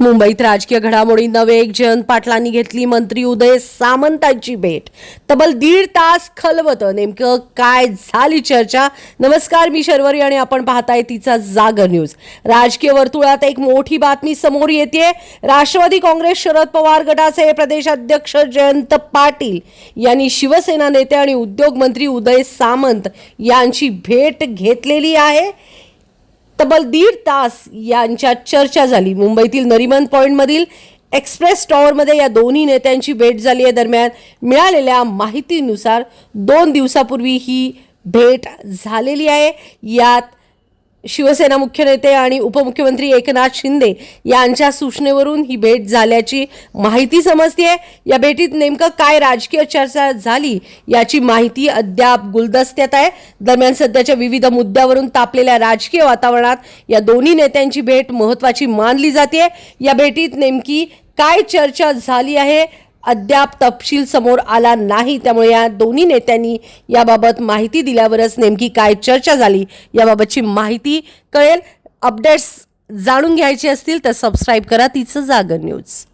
मुंबईत राजकीय घडामोडींना वेग जयंत पाटलांनी घेतली मंत्री उदय सामंतांची भेट. तब्बल दीड तास खलवत नेमकं काय झाली चर्चा? नमस्कार मी शर्वरी आणि आपण पाहताय तिचा जागर न्यूज. राजकीय वर्तुळात एक मोठी बातमी समोर येते राष्ट्रवादी काँग्रेस शरद पवार गटाचे प्रदेशाध्यक्ष जयंत पाटील यांनी शिवसेना नेते आणि उद्योग मंत्री उदय सामंत यांची भेट घेतलेली आहे. तब्बल दीड तास यांच्यात चर्चा झाली. मुंबईतील नरिमन पॉईंटमधील एक्सप्रेस टॉवरमध्ये या दोन्ही नेत्यांची भेट झाली. आहे दरम्यान मिळालेल्या माहितीनुसार दोन दिवसापूर्वी ही भेट झालेली आहे. यात शिवसेना मुख्य नेते आणि उपमुख्यमंत्री एकनाथ शिंदे यांच्या सूचनेवरून ही भेट झाल्याची माहिती समजते या भेटीत नेमकं काय राजकीय चर्चा झाली याची माहिती अद्याप गुलदस्त्यात आहे. दरम्यान सध्याच्या विविध मुद्द्यावरून तापलेल्या राजकीय वातावरणात या दोन्ही नेत्यांची भेट महत्वाची मानली जाते या भेटीत नेमकी काय चर्चा झाली आहे? अद्याप तपशील समोर आला नाही. त्यामुळे या दोन्ही नेत्यांनी याबाबत माहिती दिल्यावरच नेमकी काय चर्चा झाली याबाबतची माहिती कळेल. अपडेट्स जाणून घ्यायची असतील तर सबस्क्राईब करा. तिचं जागर न्यूज